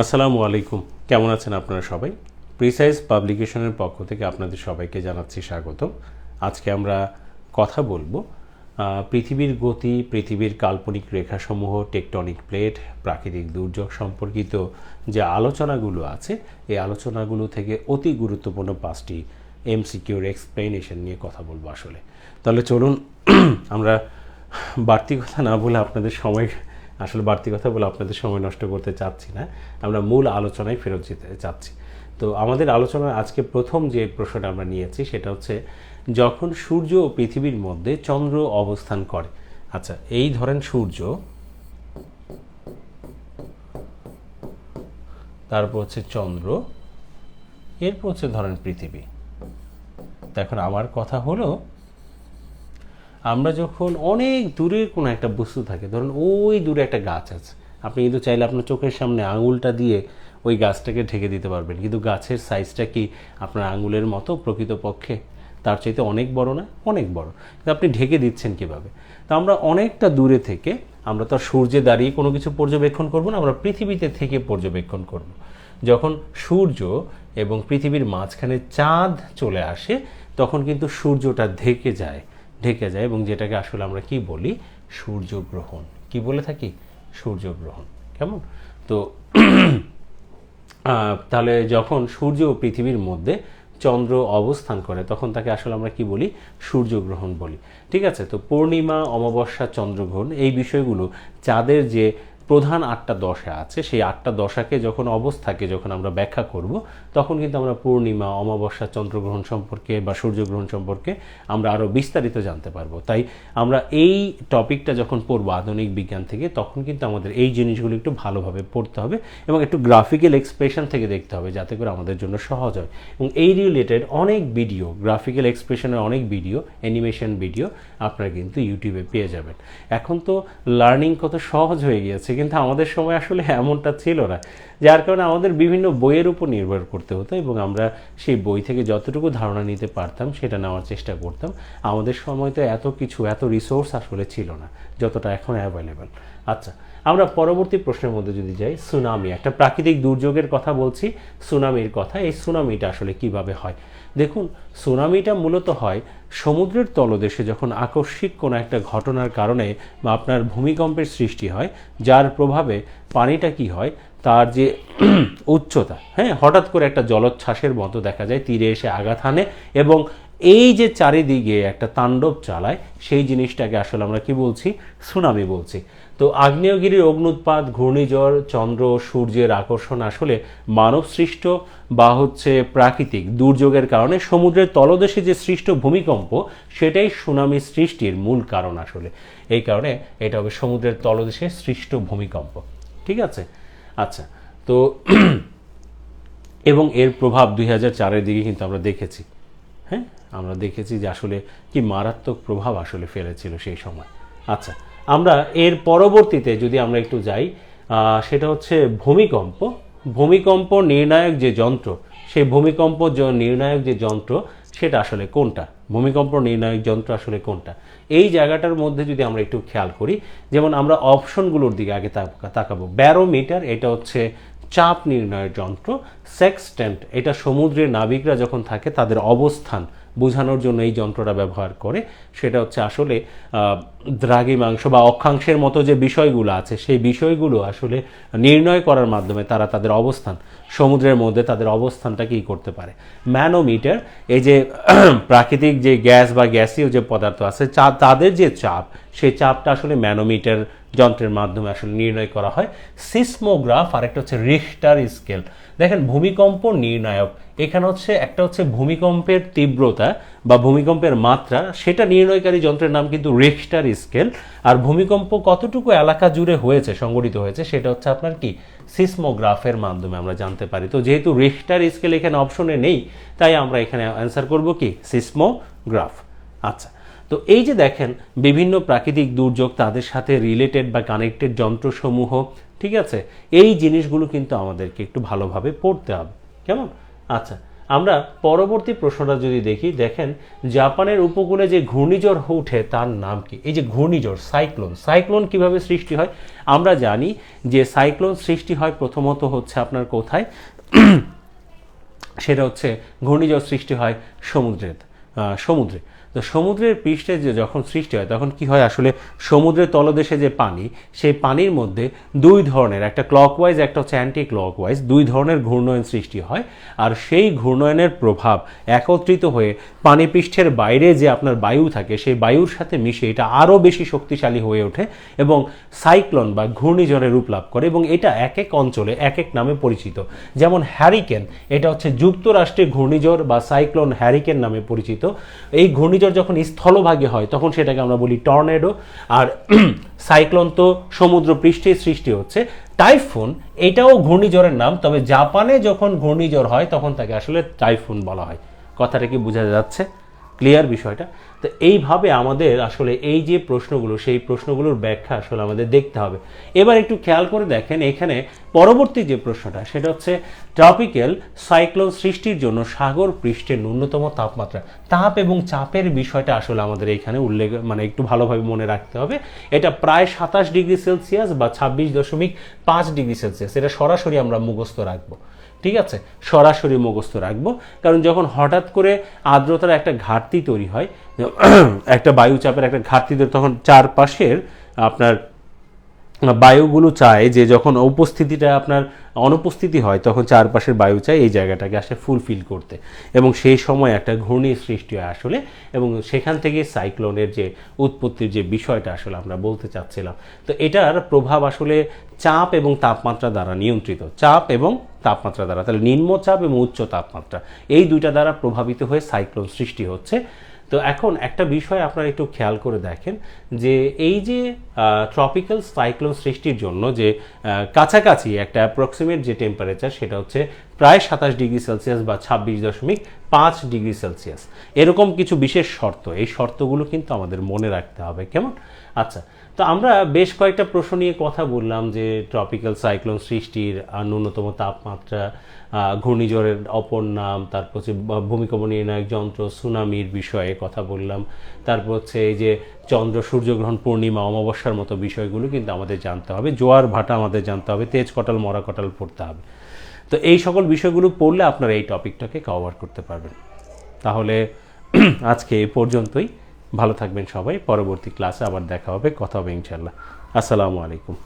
আসসালামু আলাইকুম। কেমন আছেন আপনারা সবাই? প্রিসাইজ পাবলিকেশনের পক্ষ থেকে আপনাদের সবাইকে জানাচ্ছি স্বাগতম। আজকে আমরা কথা বলব পৃথিবীর গতি, পৃথিবীর কাল্পনিক রেখাসমূহ টেকটনিক প্লেট প্রাকৃতিক দুর্যোগ সম্পর্কিত যে আলোচনাগুলো আছে, এই আলোচনাগুলো থেকে অতি গুরুত্বপূর্ণ পাঁচটি এমসিকিউর এক্সপ্লেনেশন নিয়ে কথা বলব আসলে। তাহলে চলুন, আমরা বাড়তি কথা না বলে আপনাদের সময় আসলে বাড়তি কথা বলে আপনাদের সময় নষ্ট করতে চাচ্ছি না। আমরা মূল আলোচনায় ফেরত যেতে চাচ্ছি। তো আমাদের আলোচনার আজকে প্রথম যে প্রশ্নটা আমরা নিয়েছি সেটা হচ্ছে, যখন সূর্য ও পৃথিবীর মধ্যে চন্দ্র অবস্থান করে আচ্ছা এই ধরেন সূর্য, তারপর হচ্ছে চন্দ্র, এরপর হচ্ছে ধরেন পৃথিবী। এখন আমার কথা হলো আমরা যখন অনেক দূরে কোনো একটা বস্তু থাকে, ধরুন ওই দূরে একটা গাছ আছে, আপনি কিন্তু চাইলে আপনার চোখের সামনে আঙুলটা দিয়ে ওই গাছটাকে ঢেকে দিতে পারবেন। কিন্তু গাছের সাইজটা কি আপনার আঙুলের মতো প্রকৃতপক্ষে? তার চাইতে অনেক বড় না? অনেক বড়। কিন্তু আপনি ঢেকে দিচ্ছেন কীভাবে? তো আমরা অনেকটা দূরে থেকে আমরা তো সূর্যে দাঁড়িয়ে কোনো কিছু পর্যবেক্ষণ করব না, আমরা পৃথিবীতে থেকে পর্যবেক্ষণ করব। যখন সূর্য এবং পৃথিবীর মাঝখানে চাঁদ চলে আসে, তখন কিন্তু সূর্যটা ঢেকে যায়। ঢেকে যায় এবং যেটাকে আসলে আমরা কি বলি? সূর্যগ্রহণ। কি বলে থাকি? সূর্যগ্রহণ। কেমন? তো তাহলে যখন সূর্য ও পৃথিবীর মধ্যে চন্দ্র অবস্থান করে, তখন তাকে আসলে আমরা কি বলি? সূর্যগ্রহণ বলি। ঠিক আছে? তো পূর্ণিমা, অমাবস্যা, চন্দ্রগ্রহণ এই বিষয়গুলো চাঁদের যে প্রধান আটটা দশা আছে। সেই আটটা দশাকে যখন অবস্থাকে যখন আমরা ব্যাখ্যা করব, তখন কিন্তু আমরা পূর্ণিমা, অমাবস্যা, চন্দ্রগ্রহণ সম্পর্কে বা সূর্যগ্রহণ সম্পর্কে আমরা আরও বিস্তারিত জানতে পারব। তাই আমরা এই টপিকটা যখন পড়ব আধুনিক বিজ্ঞান থেকে, তখন কিন্তু আমাদের এই জিনিসগুলো একটু ভালোভাবে পড়তে হবে এবং একটু গ্রাফিক্যাল এক্সপ্রেশন থেকে দেখতে হবে যাতে করে আমাদের জন্য সহজ হয়। এবং এই রিলেটেড অনেক ভিডিও গ্রাফিক্যাল এক্সপ্রেশনের অনেক ভিডিও অ্যানিমেশন ভিডিও আপনারা কিন্তু ইউটিউবে পেয়ে যাবেন। এখন তো লার্নিং কত সহজ হয়ে গিয়েছে, কিন্তু আমাদের সময় আসলে এমনটা ছিল না। যার কারণে আমাদের বিভিন্ন বইয়ের উপর নির্ভর করতে হতো এবং আমরা সেই বই থেকে যতটুকু ধারণা নিতে পারতাম সেটা নেওয়ার চেষ্টা করতাম। আমাদের সময় তো এত কিছু, এত রিসোর্স আসলে ছিল না, যতটা এখন অ্যাভেলেবেল আচ্ছা আমরা পরবর্তী প্রশ্নের মধ্যে যদি যাই সুনামি একটা প্রাকৃতিক দুর্যোগের কথা বলছি সুনামির কথা, এই সুনামিটা আসলে কীভাবে হয়? দেখুন, সুনামিটা মূলত হয় সমুদ্রের তলদেশে যখন আকস্মিক কোনো একটা ঘটনার কারণে বা আপনার ভূমিকম্পের সৃষ্টি হয়, যার প্রভাবে পানিটা কি হয়, তার যে উচ্চতা হ্যাঁ হঠাৎ করে একটা জলোচ্ছ্বাসের মতো দেখা যায়, তীরে এসে আঘাত হানে এবং এই যে চারিদিকে একটা তাণ্ডব চালায়, সেই জিনিসটাকে আসলে আমরা কি বলছি? সুনামি বলছি। তো আগ্নেয়গিরির অগ্নুৎপাত, ঘূর্ণিঝড়, চন্দ্র, সূর্যের আকর্ষণ আসলে মানব সৃষ্ট বা হচ্ছে প্রাকৃতিক দুর্যোগের কারণে সমুদ্রের তলদেশে যে সৃষ্ট ভূমিকম্প, সেটাই সুনামি সৃষ্টির মূল কারণ আসলে। এই কারণে এটা হবে সমুদ্রের তলদেশে সৃষ্ট ভূমিকম্প। ঠিক আছে? আচ্ছা তো এবং এর প্রভাব দুই হাজার চারের দিকে কিন্তু আমরা দেখেছি। হ্যাঁ? আমরা দেখেছি যে আসলে কি মারাত্মক প্রভাব আসলে ফেলেছিল সেই সময়। আচ্ছা আমরা এর পরবর্তীতে যদি আমরা একটু যাই সেটা হচ্ছে ভূমিকম্প। ভূমিকম্প নির্ণায়ক যে যন্ত্র, সেই ভূমিকম্প নির্ণায়ক যে যন্ত্র, সেটা আসলে কোনটা? ভূমিকম্প নির্ণায়ক যন্ত্র আসলে কোনটা? এই জায়গাটার মধ্যে যদি আমরা একটু খেয়াল করি, যেমন আমরা অপশনগুলোর দিকে আগে তাক- তাকাবো। ব্যারোমিটার, এটা হচ্ছে চাপ নির্ণয়ের যন্ত্র। সেক্সটেন্ট এটা সমুদ্রের নাবিকরা যখন থাকে, তাদের অবস্থান। বোঝানোর জন্য এই যন্ত্রটা ব্যবহার করে। সেটা হচ্ছে আসলে দ্রাঘিমাংশ বা অক্ষাংশের মতো যে বিষয়গুলো আছে, সেই বিষয়গুলো আসলে নির্ণয় করার মাধ্যমে তারা তাদের অবস্থান, সমুদ্রের মধ্যে তাদের অবস্থানটা কি করতে পারে। ম্যানোমিটার, এই যে প্রাকৃতিক যে গ্যাস বা গ্যাসীয় যে পদার্থ আছে, চা- তাদের যে চাপ, সেই চাপটা আসলে ম্যানোমিটার যন্ত্রের মাধ্যমে আসলে নির্ণয় করা হয়। সিসমোগ্রাফ আর একটা হচ্ছে রিস্টার স্কেল দেখেন, ভূমিকম্প নির্ণায়ক এখানে হচ্ছে একটা হচ্ছে ভূমিকম্পের তীব্রতা বা ভূমিকম্পের মাত্রা, সেটা নির্ণয়কারী যন্ত্রের নাম কিন্তু রিখটার স্কেল আর ভূমিকম্প কতটুকু এলাকা জুড়ে হয়েছে, সংগঠিত হয়েছে, সেটা হচ্ছে আপনার কি? সিসমোগ্রাফের মাধ্যমে আমরা জানতে পারি। তো যেহেতু রিখটার স্কেল এখানে অপশনে নেই, তাই আমরা এখানে অ্যান্সার করব কি? সিসমোগ্রাফ। আচ্ছা তো এই যে দেখেন, বিভিন্ন প্রাকৃতিক দুর্যোগ তাদের সাথে রিলেটেড বা কানেক্টেড যন্ত্রসমূহ, ঠিক আছে? এই জিনিসগুলো কিন্তু আমাদেরকে একটু ভালোভাবে পড়তে হবে। কেমন? আচ্ছা আমরা পরবর্তী প্রশ্নটা যদি দেখি, দেখেন জাপানের উপকূলে যে ঘূর্ণিঝড় উঠে তার নাম কি? এই যে ঘূর্ণিঝড়, সাইক্লোন। সাইক্লোন কীভাবে সৃষ্টি হয়? আমরা জানি যে সাইক্লোন সৃষ্টি হয় প্রথমত হচ্ছে আপনার কোথায়? সেটা হচ্ছে ঘূর্ণিঝড় সৃষ্টি হয় সমুদ্রের সমুদ্রে। তো সমুদ্রের পৃষ্ঠে যে যখন সৃষ্টি হয়, তখন কি হয় আসলে? সমুদ্রের তলদেশে যে পানি, সেই পানির মধ্যে দুই ধরনের, একটা ক্লকওয়াইজ একটা হচ্ছে অ্যান্টি ক্লকওয়াইজ দুই ধরনের ঘূর্ণয়ন সৃষ্টি হয়। আর সেই ঘূর্ণয়নের প্রভাব একত্রিত হয়ে পানি পৃষ্ঠের বাইরে যে আপনার বায়ু থাকে, সেই বায়ুর সাথে মিশে এটা আরও বেশি শক্তিশালী হয়ে ওঠে এবং সাইক্লোন বা ঘূর্ণিঝড়ে রূপ লাভ করে এবং এটা এক এক অঞ্চলে, এক এক নামে পরিচিত। যেমন হ্যারিকেন এটা হচ্ছে যুক্তরাষ্ট্রের ঘূর্ণিঝড় বা সাইক্লোন হ্যারিকেন নামে পরিচিত। এই ঘূর্ণিঝড় যখন স্থলভাগে হয়, তখন সেটাকে আমরা বলি টর্নেডো। আর সাইক্লোন তো সমুদ্র পৃষ্ঠে সৃষ্টি হচ্ছে। টাইফুন, এটাও ঘূর্ণিঝড়ের নাম, তবে জাপানে যখন ঘূর্ণিঝড় হয়, তখন তাকে আসলে টাইফুন বলা হয়। কথাটা কি বোঝা যাচ্ছে? ক্লিয়ার বিষয়টা? তো এইভাবে আমাদের আসলে এই যে প্রশ্নগুলো, সেই প্রশ্নগুলোর ব্যাখ্যা আসলে আমাদের দেখতে হবে। এবার একটু খেয়াল করে দেখেন, এখানে পরবর্তী যে প্রশ্নটা, সেটা হচ্ছে ট্রপিক্যাল সাইক্লোন সৃষ্টির জন্য সাগর পৃষ্ঠের ন্যূনতম তাপমাত্রা। তাপ এবং চাপের বিষয়টা আসলে আমাদের এখানে উল্লেখ মানে একটু ভালোভাবে মনে রাখতে হবে। এটা প্রায় সাতাশ ডিগ্রি সেলসিয়াস বা ছাব্বিশ দশমিক পাঁচ ডিগ্রি সেলসিয়াস। এটা সরাসরি আমরা মুখস্থ রাখব। ঠিক আছে? সরাসরি মুখস্থ রাখব। কারণ যখন হঠাৎ করে আর্দ্রতার একটা ঘাটতি তৈরি হয় একটা বায়ুচাপের একটা ঘাটতি তখন চারপাশের আপনার বায়ুগুলো চায় যে যখন উপস্থিতিটা আপনার অনুপস্থিতি হয়, তখন চারপাশের বায়ু চায় এই জায়গাটাকে আসে ফুলফিল করতে। এবং সেই সময় একটা ঘূর্ণির সৃষ্টি হয় আসলে। এবং সেখান থেকে সাইক্লোনের যে উৎপত্তির যে বিষয়টা আসলে আমরা বলতে চাচ্ছিলাম। তো এটার প্রভাব আসলে চাপ এবং তাপমাত্রা দ্বারা নিয়ন্ত্রিত। চাপ এবং তাপমাত্রা দ্বারা। তাহলে নিম্নচাপ এবং উচ্চ তাপমাত্রা। এই দুইটা দ্বারা প্রভাবিত হয়ে সাইক্লোন সৃষ্টি হচ্ছে। তো এখন একটা বিষয় আপনারা একটু খেয়াল করে দেখেন যে এই যে ট্রপিক্যাল সাইক্লোন সৃষ্টির জন্য যে কাছাকাছি একটা অ্যাপ্রক্সিমেট যে টেম্পারেচার সেটা হচ্ছে প্রায় সাতাশ ডিগ্রি সেলসিয়াস বা ছাব্বিশ দশমিক পাঁচ ডিগ্রি সেলসিয়াস। এরকম কিছু বিশেষ শর্ত, এই শর্তগুলো কিন্তু আমাদের মনে রাখতে হবে, কেমন? আচ্ছা তো আমরা বেশ কয়েকটা প্রশ্ন নিয়ে কথা বললাম যে ট্রপিক্যাল সাইক্লোন সৃষ্টির ন্যূনতম তাপমাত্রা ঘূর্ণিঝড়ের অপর নাম, তারপর হচ্ছে ভূমিকম্প নির্ণায়ক যন্ত্র, সুনামির বিষয়ে কথা বললাম, তারপর হচ্ছে এই যে চন্দ্র সূর্যগ্রহণ পূর্ণিমা, অমাবস্যার মতো বিষয়গুলো কিন্তু আমাদের জানতে হবে, জোয়ার ভাটা আমাদের জানতে হবে, তেজ কটাল, মরা কটাল পড়তে হবে। তো এই সকল বিষয়গুলো পড়লে আপনারা এই টপিকটাকে কভার করতে পারবেন। তাহলে আজকে এ পর্যন্তই। ভালো থাকবেন সবাই পরবর্তী ক্লাসে আবার দেখা হবে কথা হবে ইনশাল্লাহ আসসালামু আলাইকুম।